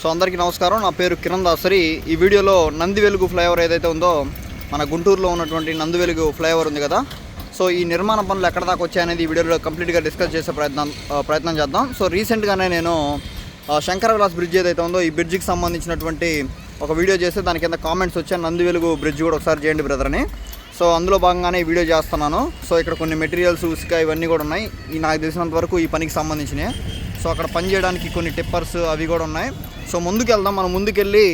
So అందరికీ నమస్కారం. నా పేరు కిరణ్ దాసరి. ఈ వీడియోలో నంది వెలుగు ఫ్లైఓవర్ ఏదైతే ఉందో మన గుంటూరులో ఉన్నటువంటి నంది వెలుగు ఫ్లైఓవర్ ఉంది కదా. సో ఈ నిర్మాణ పనులు ఎక్కడ దాకా వచ్చాయనేది ఈ వీడియోలో కంప్లీట్గా డిస్కస్ చేసే ప్రయత్నం ప్రయత్నం చేద్దాం. సో రీసెంట్గానే నేను శంకర విలాస్ బ్రిడ్జ్ ఏదైతే ఉందో ఈ బ్రిడ్జికి సంబంధించినటువంటి ఒక వీడియో చేస్తే దాని కింద కామెంట్స్ వచ్చాయి. నంది వెలుగు బ్రిడ్జ్ కూడా ఒకసారి చేయండి బ్రదర్ అని సో అందులో భాగంగానే ఈ వీడియో చేస్తున్నాను. సో ఇక్కడ కొన్ని మెటీరియల్స్ ఉసుక ఇవన్నీ కూడా ఉన్నాయి. ఈ నాకు తెలిసినంత వరకు ఈ పనికి సంబంధించినవి సో అక్కడ పని చేయడానికి కొన్ని టిప్పర్స్ అవి కూడా ఉన్నాయి. సో ముందుకు వెళ్దాం మనం ముందుకెళ్ళి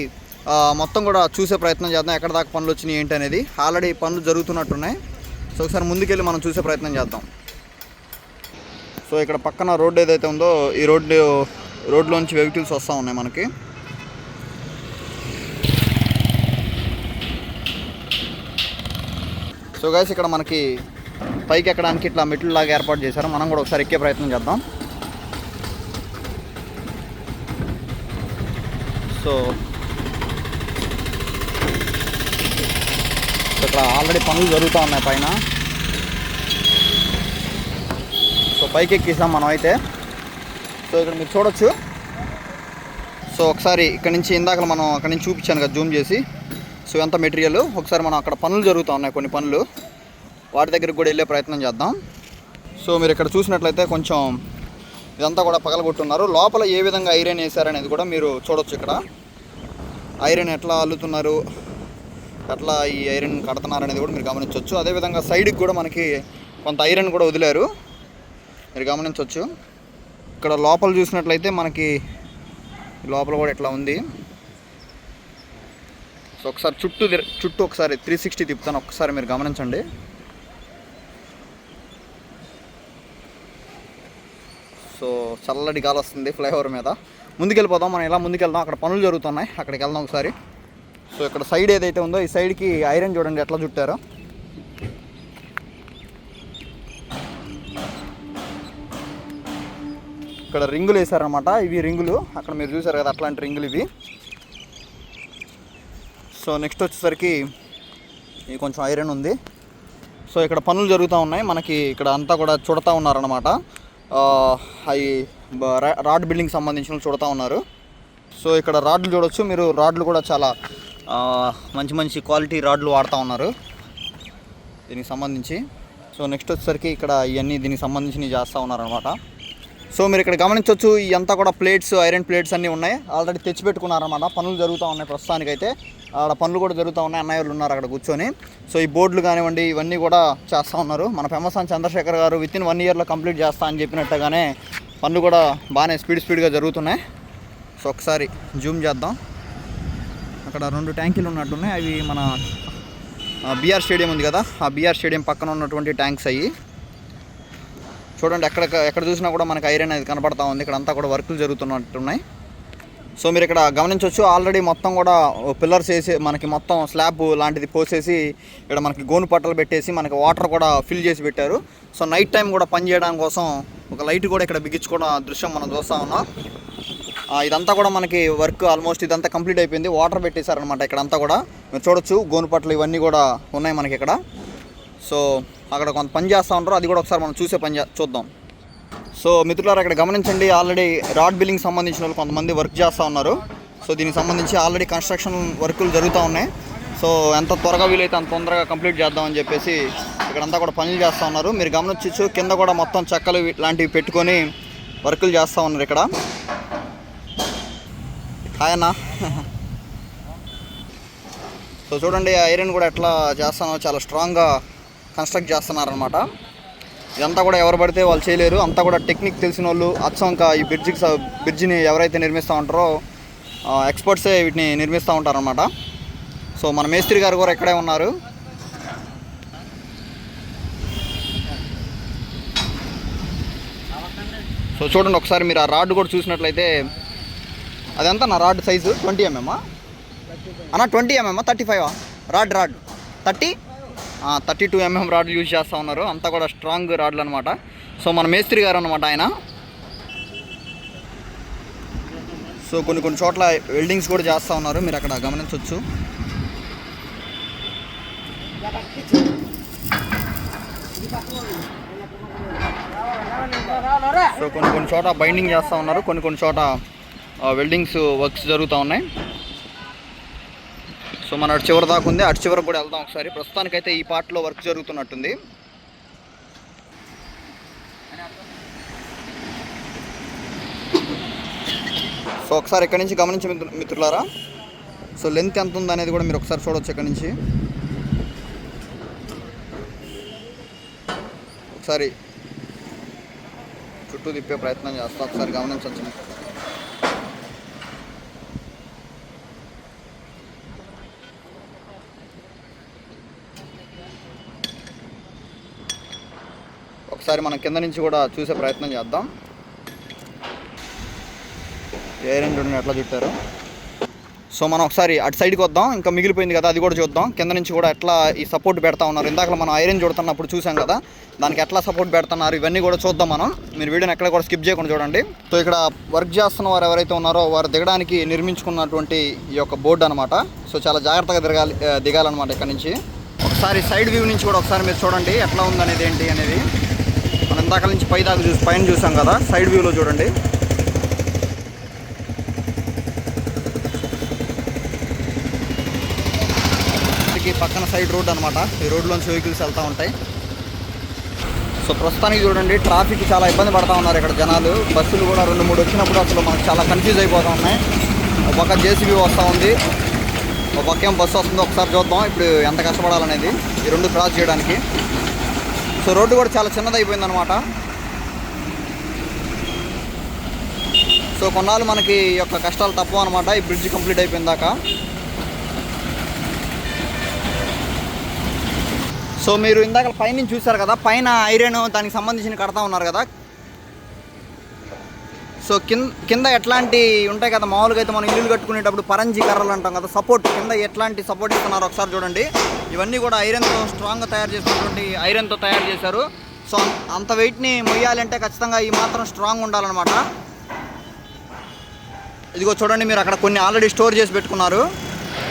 మొత్తం కూడా చూసే ప్రయత్నం చేద్దాం ఎక్కడ దాకా పనులు వచ్చినాయి ఏంటి అనేది. ఆల్రెడీ పనులు జరుగుతున్నట్టున్నాయి. సో ఒకసారి ముందుకెళ్ళి మనం చూసే ప్రయత్నం చేద్దాం. సో ఇక్కడ పక్కన రోడ్డు ఏదైతే ఉందో ఈ రోడ్డు రోడ్లోంచి వెహికల్స్ వస్తూ ఉన్నాయి మనకి. సో గైస్ ఇక్కడ మనకి పైకి ఎక్కడానికి ఇట్లా మెట్లు లాగా ఏర్పాటు చేశారు. మనం కూడా ఒకసారి ఎక్కే ప్రయత్నం చేద్దాం. సో ఇక్కడ ఆల్రెడీ పనులు జరుగుతూ ఉన్నాయి పైన. సో పైకి ఎక్కేసాం మనం అయితే. సో ఇక్కడ మీరు చూడొచ్చు. సో ఒకసారి ఇక్కడ నుంచి ఇందాక మనం అక్కడ నుంచి చూపించాను కదా జూమ్ చేసి. సో ఎంత మెటీరియల్? ఒకసారి మనం అక్కడ పనులు జరుగుతూ ఉన్నాయి కొన్ని పనులు. వాటి దగ్గరికి కూడా వెళ్ళే ప్రయత్నం చేద్దాం. సో మీరు ఇక్కడ చూసినట్లయితే కొంచెం ఇదంతా కూడా పగలగొట్టున్నారు. లోపల ఏ విధంగా ఐరన్ వేశారనేది కూడా మీరు చూడొచ్చు ఇక్కడ. ఐరన్ ఎట్లా అల్లుతున్నారు ఎట్లా ఈ ఐరన్ కడుతున్నారు అనేది కూడా మీరు గమనించవచ్చు అదేవిధంగా సైడ్కి కూడా మనకి కొంత ఐరన్ కూడా వదిలారు. మీరు గమనించవచ్చు ఇక్కడ లోపల చూసినట్లయితే మనకి లోపల కూడా ఇట్లా ఉంది. సో ఒకసారి చుట్టూ చుట్టూ ఒకసారి త్రీ సిక్స్టీ తిప్పుతాను. ఒకసారి మీరు గమనించండి. సో చల్లటి గాలి వస్తుంది ఫ్లైఓవర్ మీద. ముందుకెళ్ళిపోదాం మనం ఇలా ముందుకెళ్దాం అక్కడ పనులు జరుగుతున్నాయి. అక్కడికి వెళ్దాం ఒకసారి. సో ఇక్కడ సైడ్ ఏదైతే ఉందో ఈ సైడ్కి ఐరన్ చూడండి ఎట్లా చుట్టారో. ఇక్కడ రింగులు వేసారనమాట ఇవి రింగులు. అక్కడ మీరు చూసారు కదా అట్లాంటి రింగులు ఇవి. సో నెక్స్ట్ వచ్చేసరికి ఇది కొంచెం ఐరన్ ఉంది. సో ఇక్కడ పనులు జరుగుతూ ఉన్నాయి. మనకి ఇక్కడ అంతా కూడా చూడతా ఉన్నారనమాట అవి రాడ్ బిల్డింగ్ సంబంధించిన చూడతా ఉన్నారు. సో ఇక్కడ రాడ్లు చూడొచ్చు. మీరు రాడ్లు కూడా చాలా మంచి మంచి క్వాలిటీ రాడ్లు వాడుతూ ఉన్నారు. దీనికి సంబంధించి. సో నెక్స్ట్ వచ్చేసరికి ఇక్కడ ఇవన్నీ దీనికి సంబంధించినవి చేస్తూ ఉన్నారనమాట సో మీరు ఇక్కడ గమనించవచ్చు ఇదంతా కూడా ప్లేట్స్ ఐరన్ ప్లేట్స్ అన్నీ ఉన్నాయి. ఆల్రెడీ తెచ్చిపెట్టుకున్నారన్నమాట పనులు జరుగుతూ ఉన్నాయి ప్రస్తుతానికైతే. ఆడ పనులు కూడా జరుగుతూ ఉన్నాయి. అన్నయ్యలు ఉన్నారు అక్కడ కూర్చొని. సో ఈ బోర్డులు కానివ్వండి ఇవన్నీ కూడా చేస్తూ ఉన్నారు. మన ఫేమస్ అని చంద్రశేఖర్ గారు విత్ ఇన్ వన్ ఇయర్లో కంప్లీట్ చేస్తా అని చెప్పినట్టుగానే పనులు కూడా బాగానే స్పీడ్ స్పీడ్గా జరుగుతున్నాయి. సో ఒకసారి జూమ్ చేద్దాం. అక్కడ రెండు ట్యాంకీలు ఉన్నట్టున్నాయి అవి మన బీఆర్ స్టేడియం ఉంది కదా. ఆ బీఆర్ స్టేడియం పక్కన ఉన్నటువంటి ట్యాంక్స్ అయ్యి. చూడండి ఎక్కడ ఎక్కడ చూసినా కూడా మనకి ఐరన్ అనేది కనపడతా ఉంది. ఇక్కడ అంతా కూడా వర్కులు జరుగుతున్నట్టున్నాయి. సో మీరు ఇక్కడ గమనించవచ్చు ఆల్రెడీ మొత్తం కూడా పిల్లర్స్ వేసి మనకి మొత్తం స్లాబ్ లాంటిది పోసేసి ఇక్కడ మనకి గోను పట్టలు పెట్టేసి మనకి వాటర్ కూడా ఫిల్ చేసి పెట్టారు. సో నైట్ టైం కూడా పని చేయడం కోసం ఒక లైట్ కూడా ఇక్కడ బిగించుకోవడం దృశ్యం మనం చూస్తూ ఉన్నాం. ఇదంతా కూడా మనకి వర్క్ ఆల్మోస్ట్ ఇదంతా కంప్లీట్ అయిపోయింది. వాటర్ పెట్టేశారనమాట ఇక్కడ అంతా కూడా. మీరు చూడొచ్చు గోను పట్టలు ఇవన్నీ కూడా ఉన్నాయి మనకి ఇక్కడ. సో అక్కడ కొంత పని చేస్తూ ఉంటారు అది కూడా ఒకసారి మనం చూసే పని చూద్దాం. సో మిత్రులారు అక్కడ గమనించండి ఆల్రెడీ రాడ్ బిల్లింగ్ సంబంధించిన వాళ్ళు కొంతమంది వర్క్ చేస్తూ ఉన్నారు. సో దీనికి సంబంధించి ఆల్రెడీ కన్స్ట్రక్షన్ వర్కులు జరుగుతూ ఉన్నాయి. సో ఎంత త్వరగా వీలైతే అంత తొందరగా కంప్లీట్ చేద్దామని చెప్పేసి ఇక్కడంతా కూడా పనులు చేస్తూ ఉన్నారు. మీరు గమనించవచ్చు కింద కూడా మొత్తం చెక్కలు ఇలాంటివి పెట్టుకొని వర్కులు చేస్తూ ఉన్నారు ఇక్కడ. హాయనా సో చూడండి ఐరన్ కూడా ఎట్లా చేస్తానో చాలా స్ట్రాంగ్గా కన్స్ట్రక్ట్ చేస్తున్నారనమాట ఇదంతా కూడా ఎవరు పడితే వాళ్ళు చేయలేరు. అంతా కూడా టెక్నిక్ తెలిసిన వాళ్ళు అచ్చంక ఈ బ్రిడ్జికి స- బ్రిడ్జిని ఎవరైతే నిర్మిస్తూ ఉంటారో ఎక్స్పర్ట్సే వీటిని నిర్మిస్తూ ఉంటారనమాట సో మన మేస్త్రి గారు కూడా ఇక్కడే ఉన్నారు. సో చూడండి ఒకసారి మీరు ఆ రాడ్ కూడా చూసినట్లయితే అదంతా నా రాడ్ సైజు ట్వంటీ ఎంఎమ్మా? అన్న twenty ఎంఎమ్మా? Thirty five? Rod rod. Thirty thirty two mm రాడ్లు యూజ్ చేస్తూ ఉన్నారు. అంతా కూడా స్ట్రాంగ్ రాడ్లు అనమాట సో మన మేస్త్రి గారు అనమాట ఆయన. సో కొన్ని కొన్ని చోట్ల వెల్డింగ్స్ కూడా చేస్తూ ఉన్నారు. మీరు అక్కడ గమనించవచ్చు సో కొన్ని కొన్ని చోట బైండింగ్ చేస్తూ ఉన్నారు. కొన్ని కొన్ని చోట వెల్డింగ్స్ వర్క్స్ జరుగుతూ ఉన్నాయి. సో మన అటు చివరి దాకా ఉంది. అటు చివరికి కూడా వెళ్దాం ఒకసారి. ప్రస్తుతానికైతే ఈ పార్ట్లో వర్క్ జరుగుతున్నట్టుంది. సో ఒకసారి ఇక్కడి నుంచి గమనించి మిత్రులారా. సో లెంత్ ఎంత ఉంది అనేది కూడా మీరు ఒకసారి చూడవచ్చు ఇక్కడి నుంచి. ఒకసారి చుట్టూ తిప్పే ప్రయత్నం చేస్తాం. ఒకసారి గమనించవచ్చు. ఒకసారి మనం కింద నుంచి కూడా చూసే ప్రయత్నం చేద్దాం. ఏరెంట్ చూడండి ఎట్లా చుట్టారు? సో మనం ఒకసారి అటు సైడ్కి వద్దాం. ఇంకా మిగిలిపోయింది కదా అది కూడా చూద్దాం. కింద నుంచి కూడా ఎట్లా ఈ సపోర్ట్ పెడతా ఉన్నారు? ఇందాక మనం ఐరన్ చూడుతున్నప్పుడు చూసాం కదా దానికి ఎట్లా సపోర్ట్ పెడుతున్నారు? ఇవన్నీ కూడా చూద్దాం మనం. మీరు వీడియోని ఎక్కడ కూడా స్కిప్ చేయకుండా చూడండి. సో ఇక్కడ వర్క్ చేస్తున్న వారు ఎవరైతే ఉన్నారో వారు దిగడానికి నిర్మించుకున్నటువంటి ఈ యొక్క బోర్డు అనమాట సో చాలా జాగ్రత్తగా దిగాలి దిగాలన్నమాట ఇక్కడ నుంచి. ఒకసారి సైడ్ వ్యూ నుంచి కూడా ఒకసారి మీరు చూడండి ఎట్లా ఉందనేది ఏంటి అనేది. అందాక నుంచి పై దాకా చూసి పైన చూసాం కదా సైడ్ వ్యూలో చూడండి. పక్కన సైడ్ రోడ్ అనమాట ఈ రోడ్లోంచి వెహికల్స్ వెళ్తూ ఉంటాయి. సో ప్రస్తుతానికి చూడండి ట్రాఫిక్ చాలా ఇబ్బంది పడతా ఉన్నారు ఇక్కడ జనాలు. బస్సులు కూడా రెండు మూడు వచ్చినప్పుడు అసలు మనకు చాలా కన్ఫ్యూజ్ అయిపోతూ ఉన్నాయి. ఒక పక్క జేసీబీ వస్తూ ఉంది. ఒక పక్క ఏం బస్సు వస్తుందో ఒకసారి చూద్దాం. ఇప్పుడు ఎంత కష్టపడాలనేది ఈ రెండు క్రాస్ చేయడానికి. సో రోడ్డు కూడా చాలా చిన్నదైపోయింది అనమాట సో కొన్నాళ్ళు మనకి ఈ యొక్క కష్టాలు తప్పవు అనమాట ఈ బ్రిడ్జ్ కంప్లీట్ అయిపోయిన దాకా సో మీరు ఇందాక పైన చూశారు కదా పైన ఐరన్ దానికి సంబంధించిన కడతా ఉన్నారు కదా. సో కింద కింద ఎట్లాంటి ఉంటాయి కదా మామూలుగా అయితే మనం ఇల్లు కట్టుకునేటప్పుడు పరంజీ కర్రలు అంటాం కదా సపోర్ట్ కింద ఎట్లాంటి సపోర్ట్ ఇస్తున్నారు ఒకసారి చూడండి. ఇవన్నీ కూడా ఐరన్తో స్ట్రాంగ్గా తయారు చేసినటువంటి ఐరన్తో తయారు చేశారు. సో అంత వెయిట్ని మొయ్యాలంటే ఖచ్చితంగా ఈ మాత్రం స్ట్రాంగ్ ఉండాలన్నమాట. ఇదిగో చూడండి మీరు అక్కడ కొన్ని ఆల్రెడీ స్టోర్ చేసి పెట్టుకున్నారు.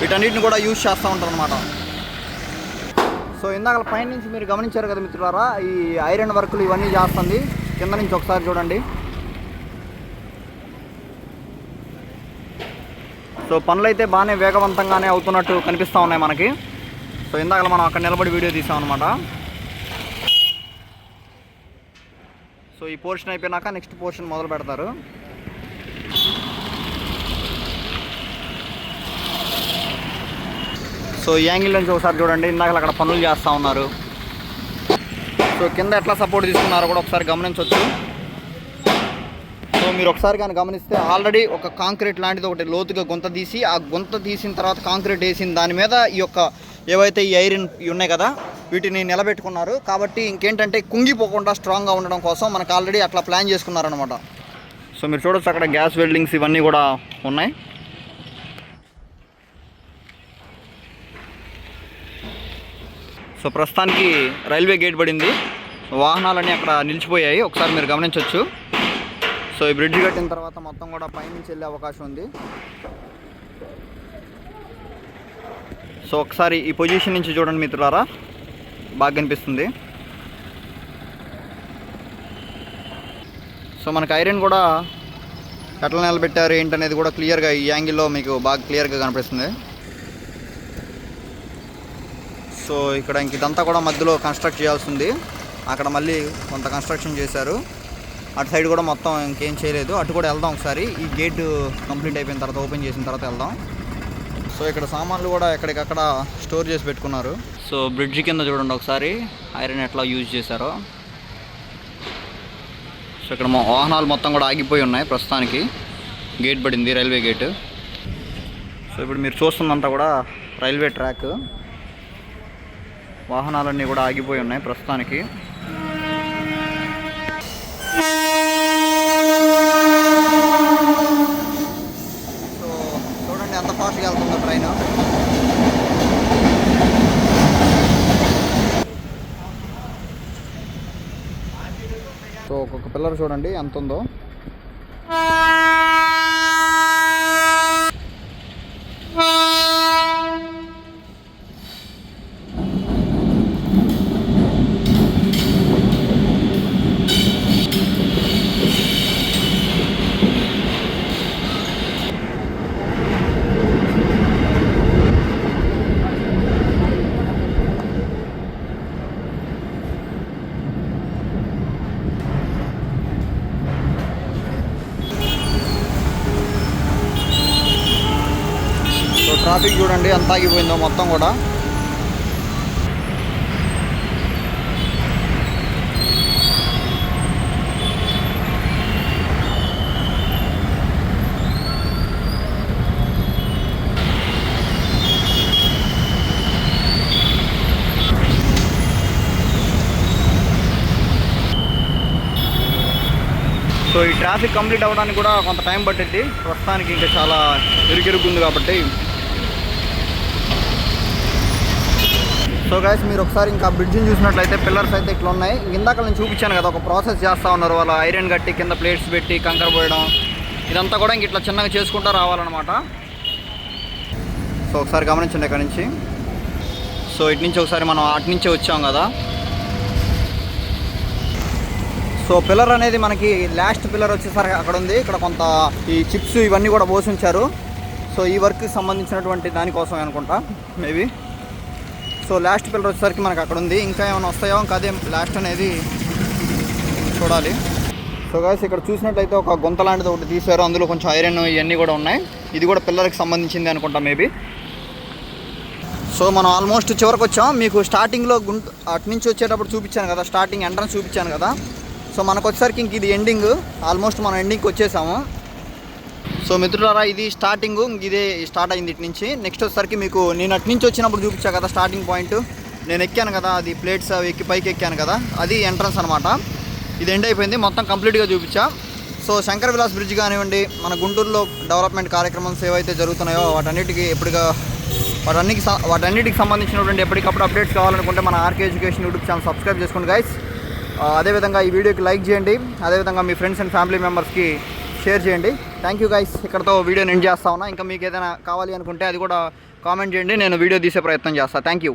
వీటన్నిటిని కూడా యూజ్ చేస్తూ ఉంటారు అనమాట సో ఇందాక పైన నుంచి మీరు గమనించారు కదా మిత్రులారా ఈ ఐరన్ వర్కులు ఇవన్నీ చేస్తుంది. కింద నుంచి ఒకసారి చూడండి. సో పనులు అయితే బాగానే వేగవంతంగానే అవుతున్నట్టు కనిపిస్తూ ఉన్నాయి మనకి. సో ఇందాక మనం అక్కడ నిలబడి వీడియో తీసామన్నమాట సో ఈ పోర్షన్ అయిపోయినాక నెక్స్ట్ పోర్షన్ మొదలు పెడతారు. సో ఈ యాంగిల్ నుంచి ఒకసారి చూడండి ఇందాక అక్కడ పనులు చేస్తూ ఉన్నారు. సో కింద ఎట్లా సపోర్ట్ తీసుకున్నారో కూడా ఒకసారి గమనించవచ్చు సో మీరు ఒకసారి కానీ గమనిస్తే ఆల్రెడీ ఒక కాంక్రీట్ లాంటిది ఒకటి లోతుగా గుంత తీసి ఆ గుంత తీసిన తర్వాత కాంక్రీట్ వేసిన దాని మీద ఈ యొక్క ఏవైతే ఈ ఐరన్ ఉన్నాయి కదా వీటిని నిలబెట్టుకున్నారు. కాబట్టి ఇంకేంటంటే కుంగిపోకుండా స్ట్రాంగ్గా ఉండడం కోసం మనకు ఆల్రెడీ అట్లా ప్లాన్ చేసుకున్నారనమాట సో మీరు చూడొచ్చు అక్కడ గ్యాస్ వెల్డింగ్స్ ఇవన్నీ కూడా ఉన్నాయి. సో ప్రస్తుతానికి రైల్వే గేట్ పడింది. వాహనాలన్నీ అక్కడ నిలిచిపోయాయి. ఒకసారి మీరు గమనించవచ్చు సో ఈ బ్రిడ్జ్ కట్టిన తర్వాత మొత్తం కూడా పైనుంచి వెళ్ళే అవకాశం ఉంది. సో ఒకసారి ఈ పొజిషన్ నుంచి చూడండి మిత్రులారా. బాగా కనిపిస్తుంది సో మనకి ఐరన్ కూడా ఎట్లా నిలబెట్టారు ఏంటనేది కూడా క్లియర్గా ఈ యాంగిల్లో మీకు బాగా క్లియర్గా కనిపిస్తుంది. సో ఇక్కడ ఇంక ఇదంతా కూడా మధ్యలో కన్స్ట్రక్ట్ చేయాల్సి ఉంది. అక్కడ మళ్ళీ కొంత కన్స్ట్రక్షన్ చేశారు. అటు సైడ్ కూడా మొత్తం ఇంకేం చేయలేదు. అటు కూడా వెళ్దాం ఒకసారి. ఈ గేట్ కంప్లీట్ అయిపోయిన తర్వాత ఓపెన్ చేసిన తర్వాత వెళ్దాం. సో ఇక్కడ సామాన్లు కూడా ఎక్కడికక్కడ స్టోర్ చేసి పెట్టుకున్నారు. సో బ్రిడ్జ్ కింద చూడండి ఒకసారి ఐరన్ ఎట్లా యూజ్ చేశారో. సో ఇక్కడ మా వాహనాలు మొత్తం కూడా ఆగిపోయి ఉన్నాయి ప్రస్తుతానికి. గేట్ పడింది రైల్వే గేట్. సో ఇప్పుడు మీరు చూస్తుందంతా కూడా రైల్వే ట్రాక్. వాహనాలన్నీ కూడా ఆగిపోయి ఉన్నాయి ప్రస్తుతానికి సో చూడండి ఎంత ఫాస్ట్గా వెళ్తుందో ట్రైన్ సో ఒక్కొక్క పిల్లర్ చూడండి ఎంత ఉందో ట్రాఫిక్ చూడండి ఎంత ఆగిపోయిందో మొత్తం కూడా. సో ఈ ట్రాఫిక్ కంప్లీట్ అవ్వడానికి కూడా కొంత టైం పట్టింది ప్రస్తుతానికి ఇంకా చాలా ఇరుకిరుగ్గుంది కాబట్టి సో గైస్ మీరు ఒకసారి ఇంకా బ్రిడ్జిని చూసినట్లయితే పిల్లర్స్ అయితే ఇట్లా ఉన్నాయి. ఇందాక నేను చూపించాను కదా ఒక ప్రాసెస్ చేస్తూ ఉన్నారు వాళ్ళు. ఐరన్ కట్టి కింద ప్లేట్స్ పెట్టి కంకర పోయడం. ఇదంతా కూడా ఇంక ఇట్లా చిన్నగా చేసుకుంటూ రావాలన్నమాట. సో ఒకసారి గమనించండి ఇక్కడ నుంచి. సో ఇటు నుంచి ఒకసారి మనం అటు నుంచే వచ్చాం కదా. సో పిల్లర్ అనేది మనకి లాస్ట్ పిల్లర్ వచ్చేసరికి అక్కడ ఉంది. ఇక్కడ కొంత ఈ చిప్స్ ఇవన్నీ కూడా పోసి ఉంచారు. సో ఈ వర్క్కి సంబంధించినటువంటి దానికోసం అనుకుంటా మేబీ సో లాస్ట్ పిల్లర్ వచ్చేసరికి మనకు అక్కడ ఉంది. ఇంకా ఏమైనా వస్తాయో కాదే లాస్ట్ అనేది చూడాలి. సో గాయస్ ఇక్కడ చూసినట్లయితే ఒక గుంత లాంటిది ఒకటి తీశారు. అందులో కొంచెం ఐరన్ ఇవన్నీ కూడా ఉన్నాయి. ఇది కూడా పిల్లర్కి సంబంధించింది అనుకుంటా మేబీ సో మనం ఆల్మోస్ట్ చివరికి వచ్చాం. మీకు స్టార్టింగ్లో గుంట అటు నుంచి వచ్చేటప్పుడు చూపించాను కదా స్టార్టింగ్ ఎంట్రన్స్ చూపించాను కదా. సో మనకు వచ్చేసరికి ఇంక ఇది ఎండింగ్ ఆల్మోస్ట్ మనం ఎండింగ్కి వచ్చేసాము. సో మిత్రులారా ఇది స్టార్టింగ్ ఇదే స్టార్ట్ అయింది ఇటు నుంచి. నెక్స్ట్ వచ్చేసరికి మీకు నేను అటు నుంచి వచ్చినప్పుడు చూపించా కదా స్టార్టింగ్ పాయింట్ నేను ఎక్కాను కదా అది ప్లేట్స్ అవి ఎక్కి పైకి ఎక్కాను కదా అది ఎంట్రన్స్ అనమాట ఇది ఎండ్ అయిపోయింది మొత్తం కంప్లీట్గా చూపించా. సో శంకర్ విలాస్ బ్రిడ్జ్ కానివ్వండి మన గుంటూరులో డెవలప్మెంట్ కార్యక్రమాలు ఏవైతే జరుగుతున్నాయో వాటన్నిటికీ ఎప్పుడుగా వాటన్నిటికి స- వాటన్నిటికి సంబంధించినటువంటి ఎప్పటికప్పుడు అప్డేట్స్ కావాలనుకుంటే మన RK education YouTube channel subscribe చేసుకోండి గైస్ అదేవిధంగా ఈ వీడియోకి లైక్ చేయండి అదేవిధంగా మీ ఫ్రెండ్స్ అండ్ ఫ్యామిలీ మెంబర్స్కి షేర్ చేయండి. థ్యాంక్ యూ గైస్ ఇక్కడతో వీడియో ఎండ్ చేస్తా ఉన్నా. ఇంకా మీకు ఏదైనా కావాలి అనుకుంటే అది కూడా కామెంట్ చేయండి. నేను వీడియో తీసే ప్రయత్నం చేస్తాను థ్యాంక్ యూ